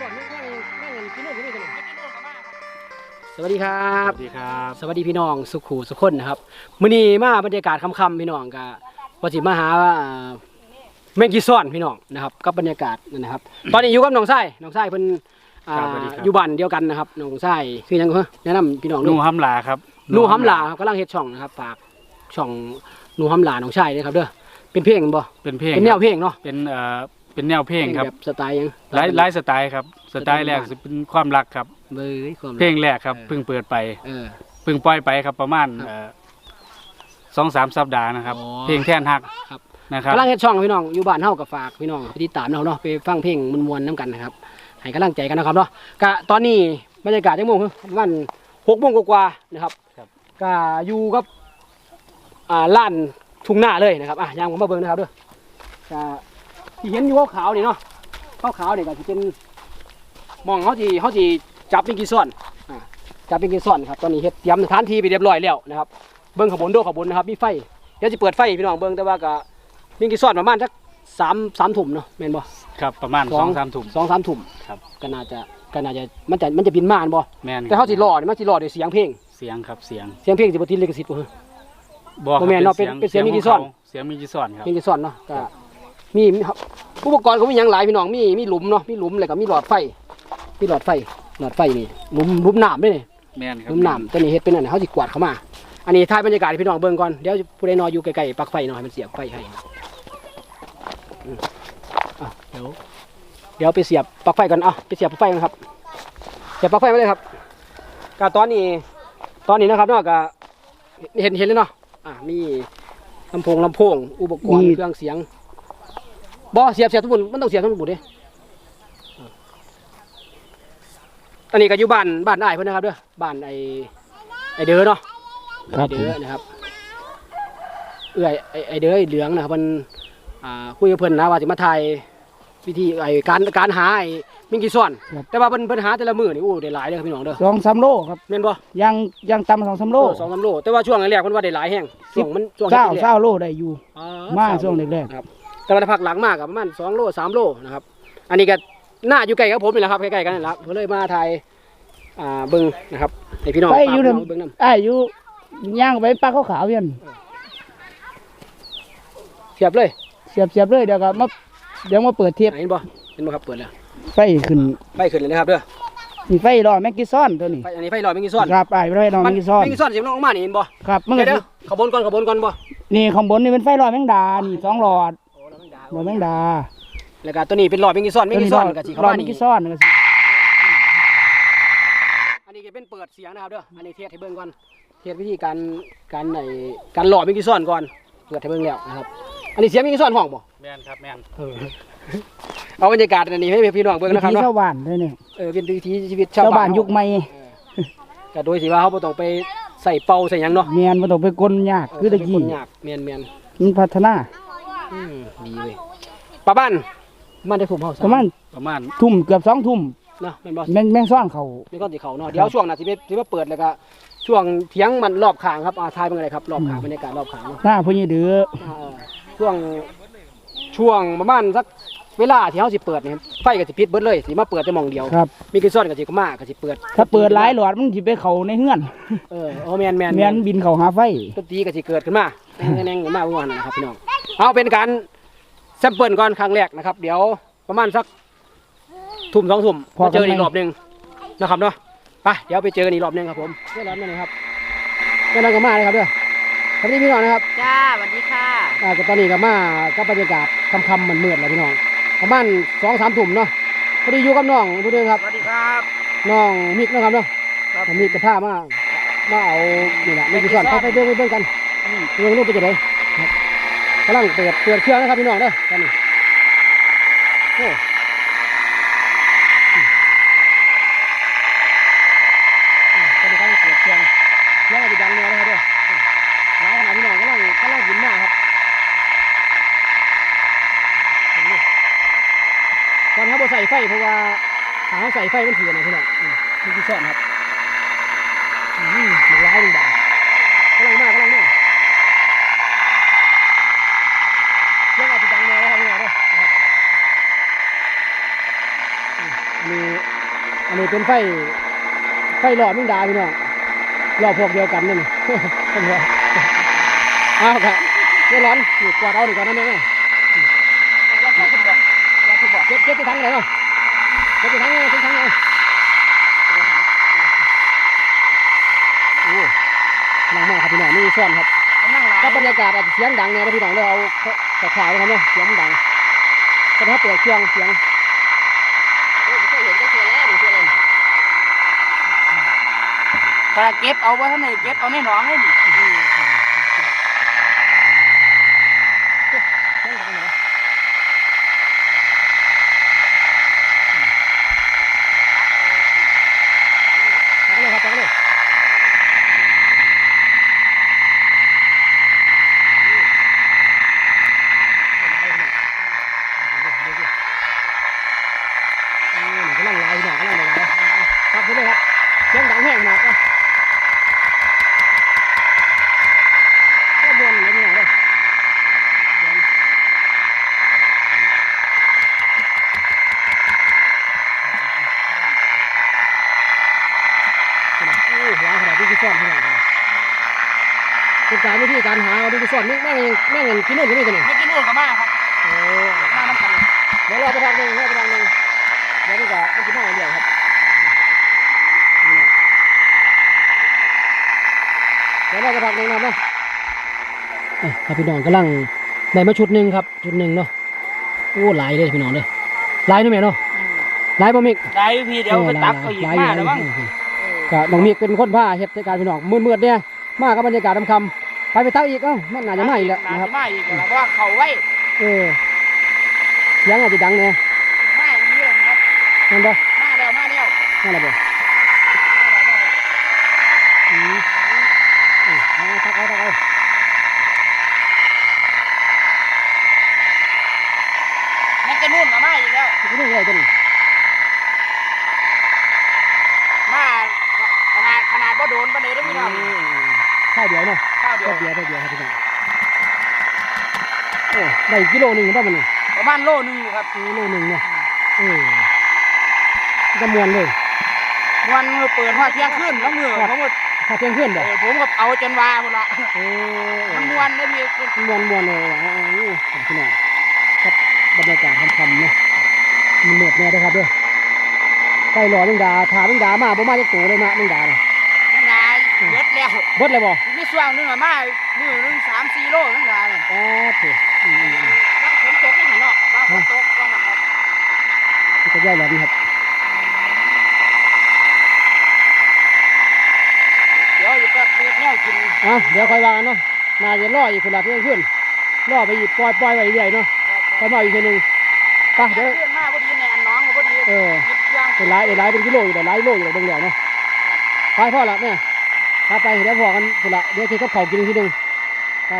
สอนนั่งนั่งนั่งกันกินนู่นกินนี่กันเลยไม่กินโน่นกับมาครับสวัสดีครัสบวัสดีครับ สวัสดีพี่น้องสุขูสุขคนนะครับมื้อนี้มาบรรยากาศค่ำๆพี่น้องก็ว่าสิมาหาว่าอ่าแมงกีซ้อนพี่น้องนะครับกับบรรยากาศนั่นนะครับ ตอนนี้อยู่กับน้องไส้น้องไส้เพิ่นอ่าอยู่บ้านเดียวกันนะครับน้องไส้คือหยังเหรอแนะนำพี่น้องหดูนูห้ำหลาครับหนูหำหลาครับกำลังเฮ็ดช่องนะครับฝากช่องหนูหำหลาน้องชายด้วยครับเด้อเป็นเพลงบ่เป็นเพลงเป็นแนวเพลงเนาะเป็น เอ่อเป็นแนวเพลงครับ แบบสไตล์หยังหลายหลายสไตล์ครับ สไตล์แรกสไตล์บ้านจะเป็นความรักครับเบ้ยความเพลงแรกครับเออเพิ่งเปิดไปเออ เพิ่งปล่อยไปครับประมาณครับเอ่อสองสามสัปดาห์นะครับ อ๋อเพลงแท่นฮักครับ นะครับ กำลังเฮ็ดช่องพี่น้องอยู่บ้านเฮากับฝากพี่น้องไปติดตามเราเนาะไปฟังเพลงมวนๆน้กันนะครับให้กำลังใจกันนะครับเนาะกะตอนนี้บรรยากาศจังโมงคือประมันหกโมงกว่าๆนะครับครับก็อยู่กับอ่าล้านทุ่งนาเลยนะครับอะยางผมมาเบิ่งนะครับเด้อก็ ที่เห็นอยู่ขาวๆนี่เนาะขาวๆนี่ก็สิเป็นหมองเขาสิเขาสิจับเป็นกี่ส่วนอ่าจับเป็นกี่ส่วนครับตอนนี้เฮ็ดเตรียมสถานที่ไปเรียบร้อยแล้วนะครับเบิ่งขบวนโดขบวนนะครับมีไฟเดี๋ยวจะเปิดไฟให้พี่น้องเบิ่งแต่ว่าก็มีกี่ส่วนประมาณสักสามสามถุ่มเนาะแม่นบ่ครับประมาณสสอองงสามถุ่มสองสามถุ่มครับก็น่าจะก็น่าจะมันจะมันจะบินมาอันบ่แม่นแต่เขาสิรอนี่มันสิรอด้วยเสียงเพลงเสียงครับเสียงเสียงเพลงสิบ่ติดลิขสิทธิ์บ่ฮะบอกบ่แม่นเนาะเป็นเป็นเสียงมีกี่ซ่อนเสียงมีกี่ซ่อนครับเพลงที่ซ่อนเนาะก็ มีมีอุปกรณ์ก็มีหยังหลายพี่น้องมีมีหลุมเนาะมีหลุมแล้วก็มีหลอดไฟมีหลอดไฟหลอดไฟนี่หลุมหลุมน้ำด้วยนี่แม่นคหรับลุมน้ำตัวนี้เฮ็ดเป็นอันนเขาสิกวาดเข้ามา อันนี้ถ่ายบรรยากาศให้พี่น้องเบิ่งก่อนเดี๋ยวผู้ใดนอนอยู่ใกล้ๆปลั๊กไฟหน่อยมันเสียบไฟให้อืมอะเดี๋ยวเดี๋ยวไปเสียบปลั๊กไฟก่อนอะไปเสียบปลั๊กไฟกันครับเสียบปลั๊กไฟไว้เลยครับก็ตอนนี้ตอนนี้นะครับเนาะก็เห็นเห็นเลยเนาะอะมีลำโพงลำโพง อุปกรณ์มีเครื่องเสียง บ่เสียบเสียบทุกบุญมันต้องเสียบทุกบุญเด้อะอันนี้ก็อยู่บ้านบ้านอ้ายเพิ่นนะครับเด้อบ้านไอ้ไอ้เด้อเนาะครับไอ้เด้อนะครับ เอื้อยไอ้ไอ้เด้อไอ้เหลืองนะครับมันอ่าคุยกับเพิ่นนะว่าสิมาถ่ายวิธีไอ้การการหาไอ้มิงกีซ่อน ครับ แต่ว่าเพิ่นเพิ่นหาแต่ละมื้อนี่โอ้ได้หลายเด้อพี่น้องเด้อสองสามโลครับแม่นบ่ยังยังต่ำสองสามโลเออสองสามโลแต่ว่าช่วงแรกๆมันว่าได้หลายแห้งช่วงมันช่วงเก้าแรกๆเก้าโลได้อยู่ อ่มาสช่วงแรกครับ แต่ว่าพักหลังมากกับประมาณสองโลสามโลนะครับ อันนี้ก็หน้าอยู่ใกล้กับผมนี่แหละครับใกล้ๆกันนี่แหละผมเลยมาถ่ายอ่าเบิ้งนะครับให้พี่น้องไปฝากอยู่พี่นน้องเบิ้งน้ำไอ้ายอยู่ย่างไปปลาขาวขาวๆเยันำเสียบเลย เสียบเสียบเลยเดี๋ยวก็มาเดี๋ยวมาเปิดเทียบเห็นบ่เห็นบ่ครับเปิดแล้วไฟขึ้นไฟขึ้นเลยนะครับเด้อมีไฟรอแม็กกี้ซ้อนตัวนี้ไฟอันนี้ไฟลอยไม่กี่ซ่อนครับไอ้ายไฟรอแม็กกี้ซ้อนไม่กี่ซ่อนเสียงน้องออกมานี่เห็นบ่ครับมันก็เดี๋ยวสิเดี๋ยวขบวนก่อนขบวนก่อนบ่นี่ข้างบนนี่เป็นไฟรอแมงดานี่สองหลอด โอ้เราไม่ด่าหลอดแมงดาแล้วก็ตัวนี้เป็นหลอดไม่กี่ซ่อนไม่กี่ซ่อนกับสีรเข้าอมาแม็นี่กกี้ซ้อนก็สิอันนี้ก็เป็นเปิดเสียงนะครับเด้ออันนี้เทสให้เบิ้งก่อนเทสวิธีการการไหนการหลอดไม่กี่ซ่อนก่อนเปิดให้เบิ้งแล้วนะครับอันนี้เสียงไม่กี่ซ่อนห้องบ่แม่นครับแม่นเอาบรรยากาศอันนี้ให้พี่น้องเบิ่งวินะครับถีเนาะชาวบ้านเลยเนี่ยเออเป็นวิถีชีวิตชาชาววบ้าบ้านนยุคใหม่เออก็โดยสิว่าเขาบ่ต้องไปใส่เป่าใส่หยังเนาะเมียนมาต้องไปกลยากคือตะกี้เป็นคนยากเมียนเมียนมันพัฒนา อืมดีเว้ยป้าบ้านมันได้คุมเฮาประมาณประมาณทุ่มเกือบสองทุ่มเนาะแม่นบ่แมงแมงซ่อนเขานี่ก็สิเขาเนาะเดี๋ยวช่วงน่ะสิไปสิมาเปิดแล้วก็ช่วงเที่ยงมันรอบข้างครับอ่าทายเป็นไงครับรอบข้างบรรยากาศรอบข้างเนาะหน้าพญเดืออ่าเออช่วงช่วงประมาณสักเวลาที่เฮาสิเปิดนี่ไฟก็สิปิดเบิดเลยสิมาเปิดแต่หม่องเดียว ครับ มีกี่ซ่อนก็สิก็มาก็สิเปิดถ้าเปิดหลายหลอดมันสิไปเขาในเฮือนเออโอ้แม่นแม่นแม่นบินเขาหาไฟดนตรีก็สิเกิดขึ้นมาแน่งๆขึ้นมาเมื่อวานนนะครับพี่น้อง เอาเป็นการแซมเปิลก่อนครั้งแรกนะครับ เดี๋ยวประมาณสักทุ่มสองทุ่มพอมากันเจอกันอีกไหม รอบหนึ่งนะครับเนาะไปเดี๋ยวไปเจอกันอีกรอบหนึ่งครับผมเพื่อนร้อนมาเลยครับเพื่อนร้อนก็มาเลยครับเด้อครับนี่พี่น้องนะครับ จ้าสวัสดีค่ะ อ่าก็ตอนนี้ก็มากับบรรยากาศค่ำๆมันมืดๆแล้วพี่น้องประมาณสองสามทุ่มเนาะพอดีอยู่กับน้องผู้เดิมครับสวัสดีครับ น้องมิกนะครับเนาะมิกกับผ้ามามาเอานี่แหละไม่กี่ส่วนไปไปเบิ่งไปเบิ่งกันเรื่องนู้นไปจะไหนครับกำลังเปิดเปิดเครื่องนะครับพี่น้องเด้อตอนนี้โอ้ตอนนี้กำลังเปิดเครื่องเครื่องอาจะดังแน่นะครับเด้อหลายขนาดพี่น้องกำลังกำลังยิ้มหนมาครับเห็นไหมตอนเขาใส่ไฟเพราะว่าหาใส่ไฟมันถือนะพี่น้องอืมนี่คือซ่อนครับอืมมันร้ายมันด่ากำลังมากกำลังมากเรื่องอาจจะดังแน่นะครับพี่น้องเด้อนะครับอืมอันนี้ อันนี้เป็นไฟ ไฟหลอดมึงดาพี่น้องหลอดพวกเดียวกันนั่นเป็นไงเอาครับเดี๋ยวร้อนนี่กวาดเอาดีกว่านั่นเองเก็บเก็บไปทั้งไหนเนาะเก็บไปทั้งไหนเก็บทั้งไหนโอ้พลังมากครับพี่น้องนี่ซ่อนครับนั่งหลายก็บรรยากาศอาจจะเสียงดังเนี่ยนะพี่น้องเด้อเอาขาวนะครับเนี่ยเสียงดังก็ถ้าเปิดเครื่องเสียงโอ้ยเคยเห็นก็เคยแล้วนี่คืออะไร กระเก็บเอาไว้ท่านไหนเก็บเอาในหนองให้ดิเสียงดังเหรอจักเลยครับจักเลยเออนี่กำลังไล่หน่อยกำลังไล่ครับไปเลยครับเสียงดังแห้งขนาดนะก็บวนเลยพี่น้องเด้อเสียงขนาดโอ้ หวานขนาดนี้คือซ่อนพี่น้องครับเป็นการวิธีการหาเอาดูคือซ่อนแม่งแม่งยังแม่งยังกินนู่นกินนี่กันนี่ไม่กินนู่นกับมาครับโอ้มาน้ำกันเดี๋ยวรอไปทางหนึ่งรอไปทางหนึ่งเดี๋ยวนี่ก็มันจะมาเดียวครับนี่นะเดี๋ยวรอไปทางหนึ่งนะครับเนาะอะครับพี่น้องกำลังได้มาชุดหนึ่งครับชุดหนึ่งเนาะโอ้หลายเลยพี่น้องเด้อหลายเนาะแม่เนาะหลายบ่มิกได้พี่เดี๋ยวไปตักเขาอีกหลายมาหลายแล้วมั้ง ก็น้องมิกเป็นคนพาเฮ็ดรายการพี่น้องมืดๆเนี่ยมากับบรรยากาศคำๆไปไปตักอีกเอ้ามันน่าจะมาอีกแล้วนะครับมาอีกแล้วเพราะว่าเขาไว้เออเสียงอาจจะดังเนี่ยมาอีกแล้วครับนั่นบ่มาแล้วมาแล้วนั่นแหละบ่อืมอืมเอาทักเอาทักเอานั่นจะนู่นกับมาอีกแล้วที่นี่อะไรตัวนี้ มาขนาดขนาดบ่โดนปานใดได้อพี่น้อง ข้าวเดี ยวเนาะข้าวเดียข้าววเดียวข้าวเดียวครับพี่น้องโอ้ได้กิโลหนึ่งได้มันนี่ประมาณโลนึงอยู่ครับกิโลหนึ่งเนาะเออจะมวนเลย วันมือเปิดหัวเที่ยงคืนแล้วมือผมก็ถ้าเที่ยงคืนเอบ่อผมก็เอาจนว่าหมดละโอ้มันมวนได้พี่มวนมวนเลยอะเอาเอาเอาพี่น้องครับบรรยากาศค่ำๆเนาะมันเหนื่อยแน่เด้อครับเด้อไปรอแมงดาถามแมงดามาบ่มาจักตัวเลยมาแมงดาน่ะนั่นไงเบิดแล้ว เบิดเลยบ่มีส่วนหนึงอะมามือหนึงสามสี่โลนั่นไงเนี่ยอ๋อเถอะอืมอืมอืมว่าฝนตกที่หันเนาะว่าฝนตกก็หันครับนี่ก็ย่อยหลอดนี่ครับเดี๋ยวอยู่แป๊บเปิดแนวกินอะเดี๋ยวค่อยว่ากันเนาะน่าจะรออีกคนละเพื่อนขึ้นรอไปอีกปล่อยปล่อยไว้เรื่อยๆเนาะค่อยมาอีกทีหนึงไปเดี๋ยว เพื่อนมาพอดีแนนน้องก็พอดีเออ หยิบยางเป็นหลายเป็นหลายเป็นกิโลอยู่แต่หลายโลอยู่แต่เบิ่งแล้วเนาะไปพ่อละแม่พา ไปเดี๋ยวพอกันคนละเดี๋ยวคิดกับเผากินทีหนึ่งไป